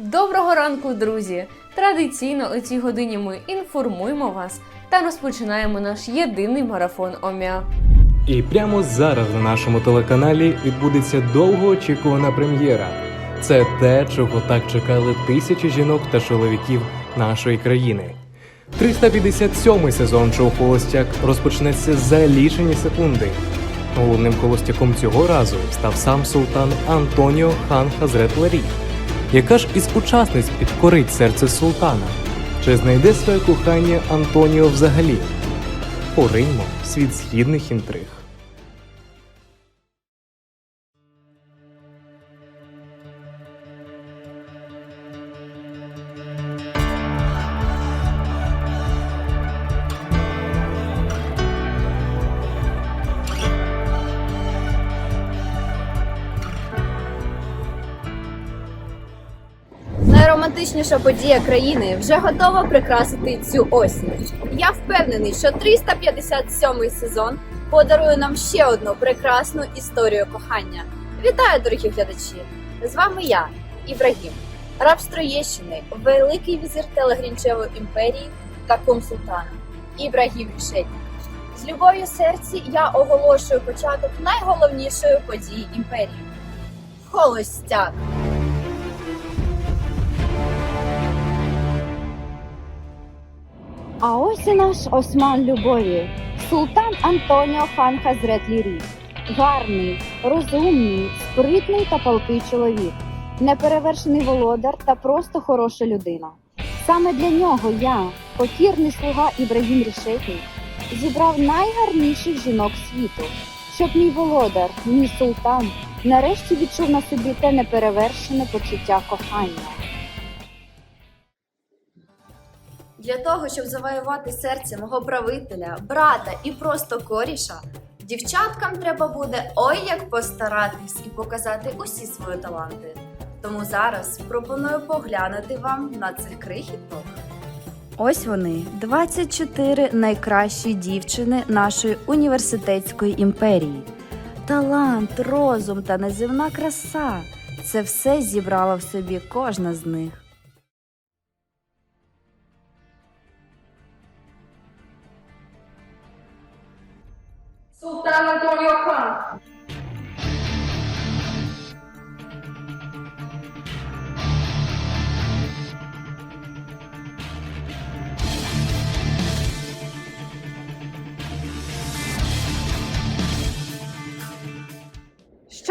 Доброго ранку, друзі! Традиційно у цій годині ми інформуємо вас та розпочинаємо наш єдиний марафон ОМЯ. І прямо зараз на нашому телеканалі відбудеться довгоочікувана прем'єра. Це те, чого так чекали тисячі жінок та чоловіків нашої країни. 357-й сезон шоу Холостяк розпочнеться за лічені секунди. Головним холостяком цього разу став сам султан Антоніо хан Хазрет Ларі. Яка ж із учасниць підкорить серце султана? Чи знайде своє кохання Антоніо взагалі? Пориньмо світ східних інтриг. Найромантичніша подія країни вже готова прикрасити цю осінь. Я впевнений, що 357 сезон подарує нам ще одну прекрасну історію кохання. Вітаю, дорогі глядачі! З вами я, Ібрагім, раб з Троєщини, великий візир Телегрінчевої імперії та султана Ібрагім Рішетнік. З любов'ю серці я оголошую початок найголовнішої події імперії холостяк. А ось і наш осман любові, султан Антоніо хан Хазрет Лірі. Гарний, розумний, спритний та палкий чоловік, неперевершений володар та просто хороша людина. Саме для нього я, покірний слуга Ібрагім Рішетній, зібрав найгарніших жінок світу, щоб мій володар, мій султан, нарешті відчув на собі те неперевершене почуття кохання. Для того, щоб завоювати серце мого правителя, брата і просто коріша, дівчаткам треба буде ой як постаратись і показати усі свої таланти. Тому зараз пропоную поглянути вам на цих крихіток. Ось вони 24 найкращі дівчини нашої університетської імперії. Талант, розум та неземна краса це все зібрала в собі кожна з них.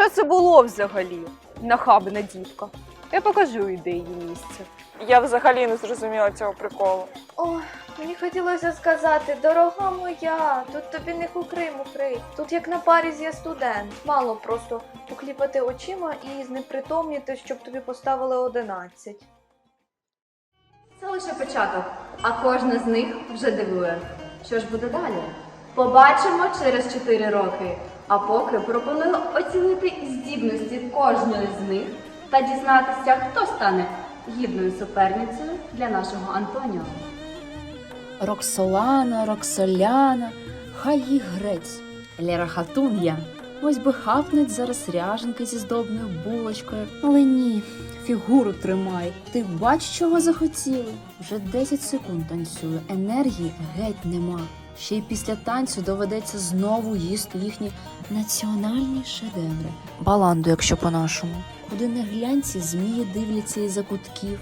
Що це було взагалі? Нахабна дівка. Я покажу їй, де її місце. Я взагалі не зрозуміла цього приколу. Ой, мені хотілося сказати, дорога моя, тут тобі не хукри мукри. Тут як на парі є студент. Мало просто покліпати очима і знепритомніти, щоб тобі поставили 11. Це лише початок, а кожна з них вже дивує. Що ж буде далі? Побачимо через 4 роки. А поки пропоную оцінити здібності кожної з них та дізнатися, хто стане гідною суперницею для нашого Антоніо. Роксолана, Роксоляна, хай їх грець. Лера Хатун я. Ось би хапнуть зараз ряженки зі здобною булочкою. Але ні, фігуру тримай. Ти бач, чого захотіли. Вже 10 секунд танцюю, енергії геть нема. Ще й після танцю доведеться знову їсти їхні національні шедеври. Баланду, якщо по-нашому. Куди не глянь, ці змії дивляться із-за кутків.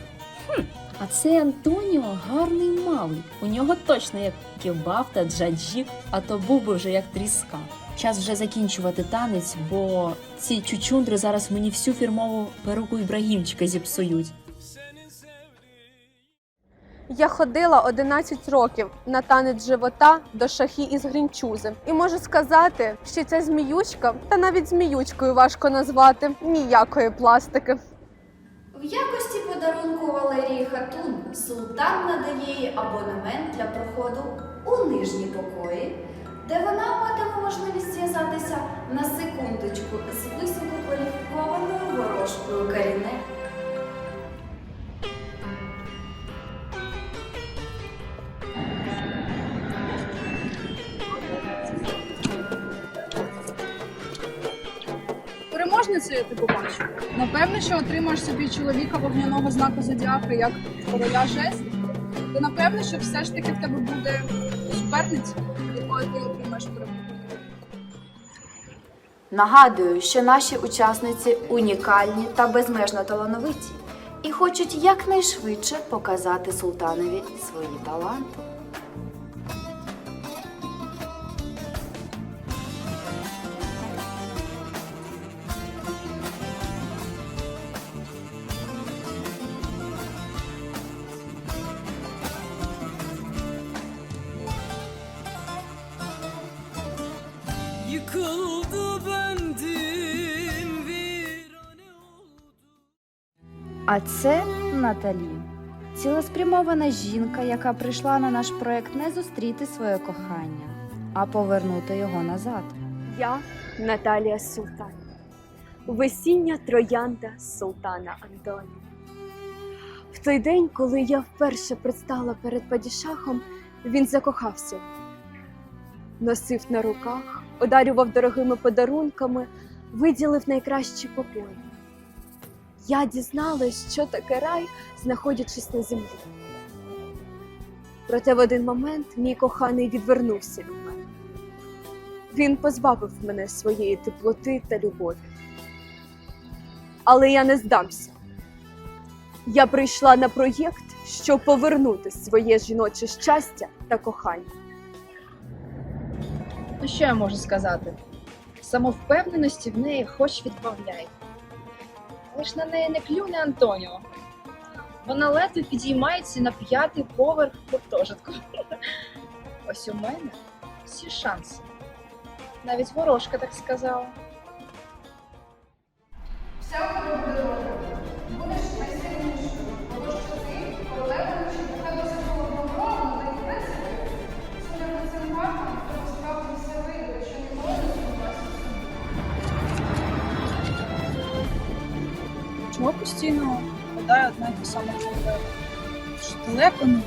Хм, а цей Антоніо гарний малий. У нього точно як кебаб та джаджік, а то був би вже як тріска. Час вже закінчувати танець, бо ці чучундри зараз мені всю фірмову перуку Ібрагімчика зіпсують. Я ходила 11 років на танець живота до шахі із грінчузи. І можу сказати, що ця зміючка, та навіть зміючкою важко назвати ніякої пластики. В якості подарунку Валерії Хатун султан надає їй абонемент для проходу у нижні покої, де вона матиме можливість зв'язатися на секундочку з висококваліфікованою ворожкою Каріне. Це ти побачив? Напевно, що отримаєш собі чоловіка вогняного знаку зодіака як короля жезлів. То напевно, що все ж таки в тебе буде суперниця, якою ти отримаєш перемогу. Нагадую, що наші учасниці унікальні та безмежно талановиті і хочуть якнайшвидше показати султанові свої таланти. Yıkıldı bendim virane oldu А це Наталі, цілеспрямована жінка, яка прийшла на наш проект не зустріти своє кохання, а повернути його назад. Я Наталія Султан, весіння троянда султана Антонія. В той день, коли я вперше предстала перед падішахом, він закохався. Носив на руках, одарював дорогими подарунками, виділив найкращі покої. Я дізналась, що таке рай, знаходячись на землі. Проте в один момент мій коханий відвернувся від мене. Він позбавив мене своєї теплоти та любові. Але я не здамся. Я прийшла на проєкт, щоб повернути своє жіноче щастя та кохання. Ну що я можу сказати? Самовпевненості в неї хоч відбавляй. Але на неї не клюне Антоніо. Вона ледве підіймається на п'ятий поверх гуртожитку. Ось у мене всі шанси. Навіть ворожка так сказала. Вся буде добре. Постійно гадає одна й та сама королева? Що далеко не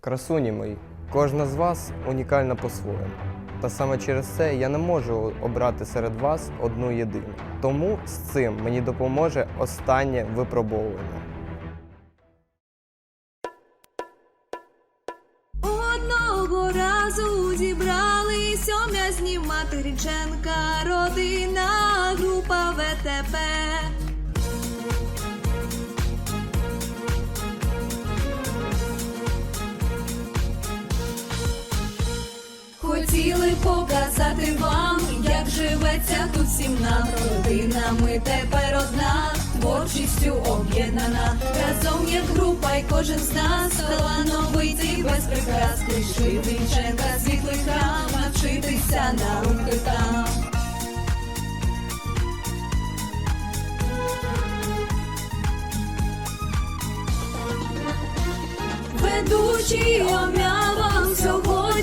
Красуні мої, кожна з вас унікальна по-своєму. Та саме через це я не можу обрати серед вас одну єдину. Тому з цим мені допоможе останнє випробовування. Одного разу зібрались ом'язні Материченка, родина, група ВТП. Хотіли показати вам, як живеться тут всім нам родинами тепер одна, творчістю об'єднана. Разом як група, і кожен з нас талановитий без прикрас Швиденченка, світлий храм, навчитися науки там. Ведучі ом'явам сьогодні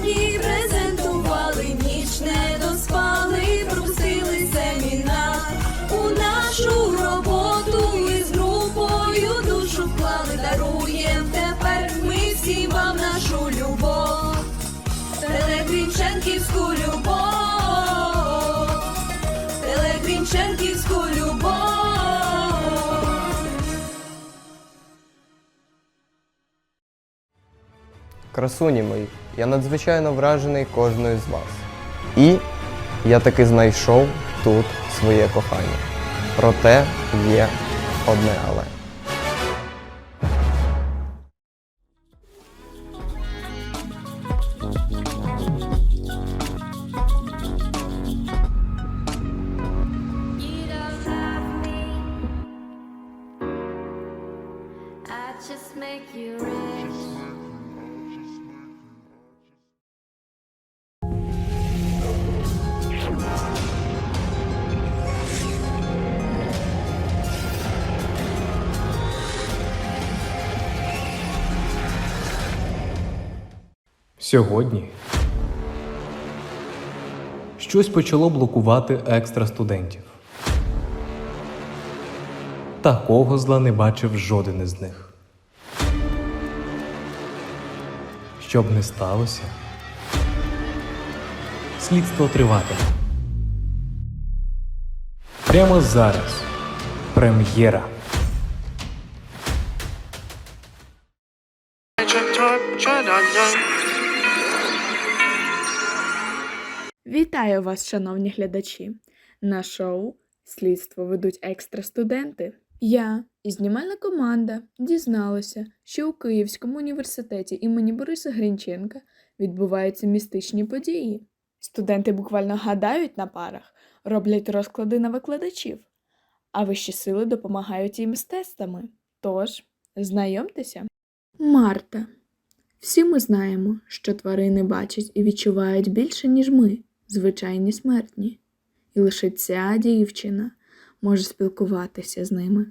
Красуні мої, я надзвичайно вражений кожною з вас. І я таки знайшов тут своє кохання. Проте є одне але. Сьогодні щось почало блокувати екстра студентів. Такого зла не бачив жоден із них. Щоб не сталося, слідство триватиме. Прямо зараз. Прем'єра. Вітаю вас, шановні глядачі! На шоу Слідство ведуть екстра студенти. Я і знімальна команда дізналася, що у Київському університеті імені Бориса Грінченка відбуваються містичні події. Студенти буквально гадають на парах, роблять розклади на викладачів, а вищі сили допомагають їм мистецтвами. Тож, знайомтеся. Марта. Всі ми знаємо, що тварини бачать і відчувають більше, ніж ми, звичайні смертні. І лише ця дівчина може спілкуватися з ними.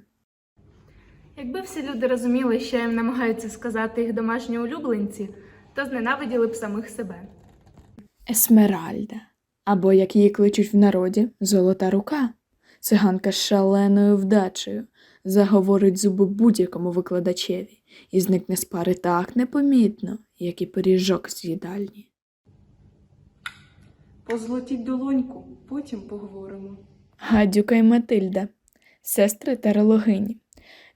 Якби всі люди розуміли, що їм намагаються сказати їх домашні улюбленці, то зненавиділи б самих себе. Есмеральда, або, як її кличуть в народі, золота рука. Циганка з шаленою вдачею заговорить зуби будь-якому викладачеві і зникне з пари так непомітно, як і пиріжок з їдальні. Позолотіть долоньку, потім поговоримо. Гадюка і Матильда, сестри тарологині.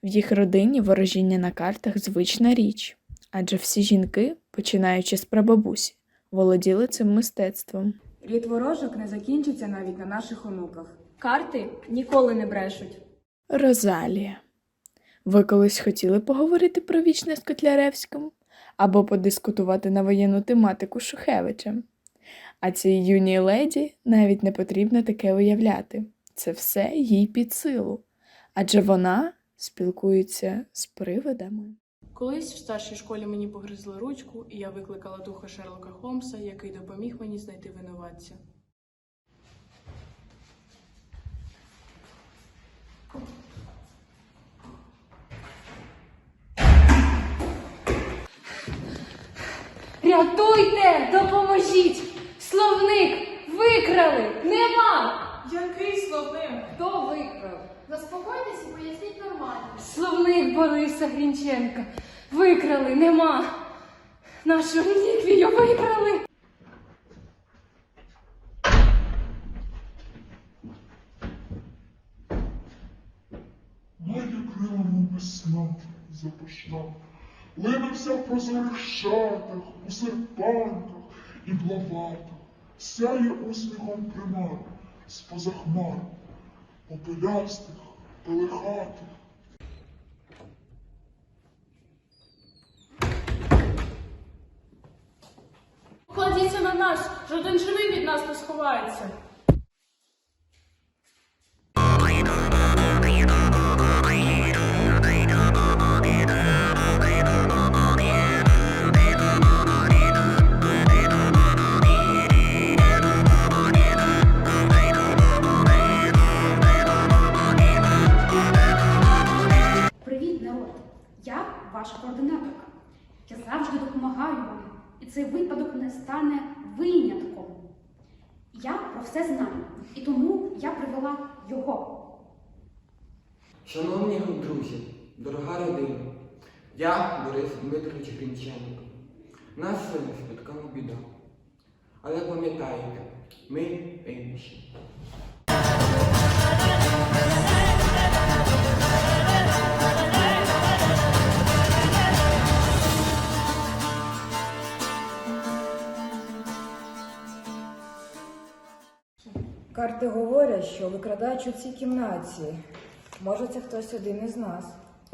В їх родині ворожіння на картах звична річ, адже всі жінки, починаючи з прабабусі, володіли цим мистецтвом. Рід ворожок не закінчиться навіть на наших онуках. Карти ніколи не брешуть. Розалія. Ви колись хотіли поговорити про вічне з Котляревським або подискутувати на воєнну тематику Шухевичем? А цій юній леді навіть не потрібно таке уявляти. Це все їй під силу, адже вона спілкується з привидами. Колись в старшій школі мені погризли ручку, і я викликала духа Шерлока Холмса, який допоміг мені знайти винуватця. Рятуйте! Допоможіть! Словник! Викрали! Нема! Який словник? Хто викрав? Заспокойтесь і поясніть нормально. Словник Бориса Грінченка. Викрали, нема. Нашу реліквію викрали. Має крилами весна запашна, Линувся в прозорих шатах, у серпанках і блаватах, Сяє усміхом примар, з-поза хмар, опилястих, пелихатих. Кладіться на нас, жоден живий від нас не сховається. Я про все знаю, і тому я привела його. Шановні друзі, дорога родина, я Борис Дмитрович Грінченко. Нас сьогодні спіткала біда. Але пам'ятайте, ми інші. Що викрадач у цій кімнаті. Може, це хтось один із нас.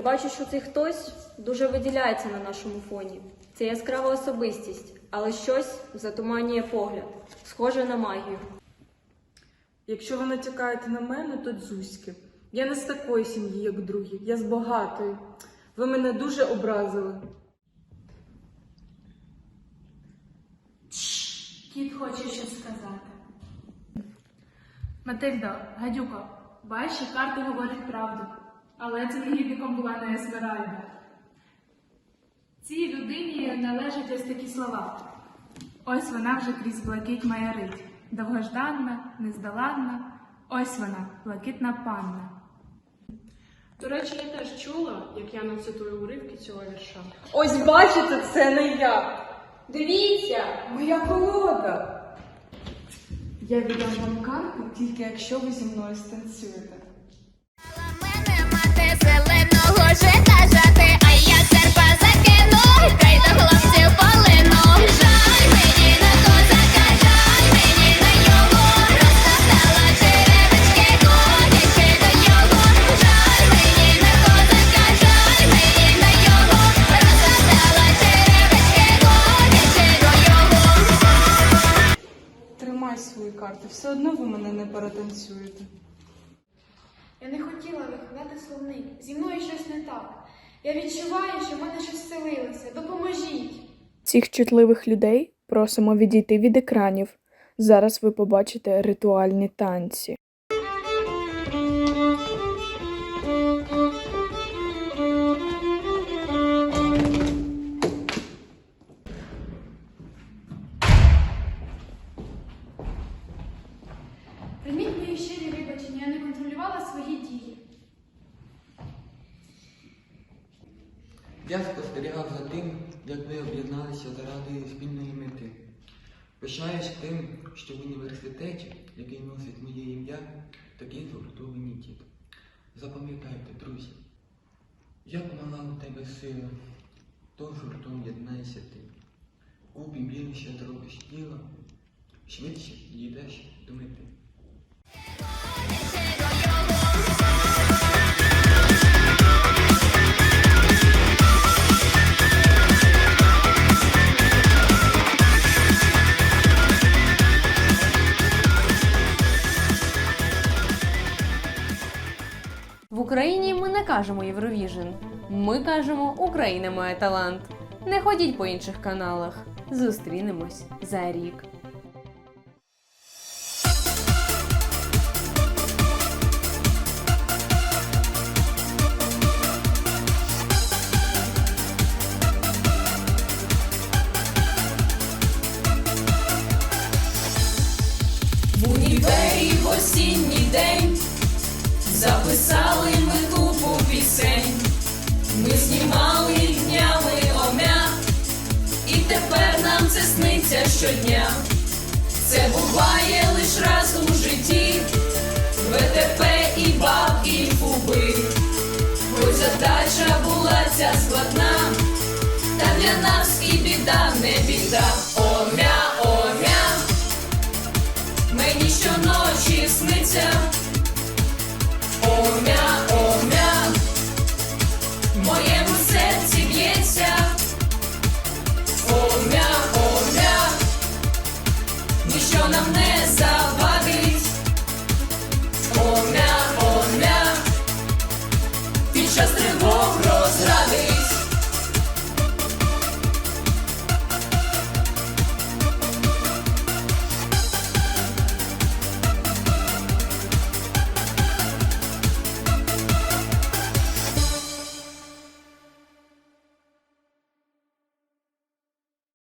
Бачу, що цей хтось дуже виділяється на нашому фоні. Це яскрава особистість, але щось затуманює погляд, схоже на магію. Якщо ви натякаєте на мене, то дзузьки. Я не з такої сім'ї, як другі, я з багатої. Ви мене дуже образили. Кіт хоче щось сказати. Матильдо, гадюко, ваші карти говорять правду. Але цим негідником була не Есмеральда. Цій людині належать ось такі слова. Ось вона вже крізь блакить маярить. Довгожданна, нездоладна, ось вона, блакитна панна. До речі, я теж чула, як я цитую уривки цього вірша. Ось бачите, це не я. Дивіться, моя колода. Я віддам вам карту тільки якщо ви зі мною станцюєте. Зеленого жита жати, перетанцюєте. Я не хотіла викладати словник. Зі мною щось не так. Я відчуваю, що в мене щось селилося. Допоможіть. Цих чутливих людей просимо відійти від екранів. Зараз ви побачите ритуальні танці. Я спостерігав за тим, як ви об'єдналися заради спільної мети. Пишаюсь тим, що в університеті, який носить моє ім'я, такі згуртовані діти. Запам'ятайте, друзі, як мала у тебе сила, то гуртом єднайся ти. Купі більше зробиш тіло, швидше дійдеш до мети. Кажемо Євровіжн. Ми кажемо Україна має талант. Не ходіть по інших каналах. Зустрінемось за рік. В універі в осінній день записали це сниться щодня, це буває лиш раз у житті, ВТП і баб, і пуби, хоч задача була ця складна, та для нас і біда не біда. Омя, омя, мені щоночі сниться.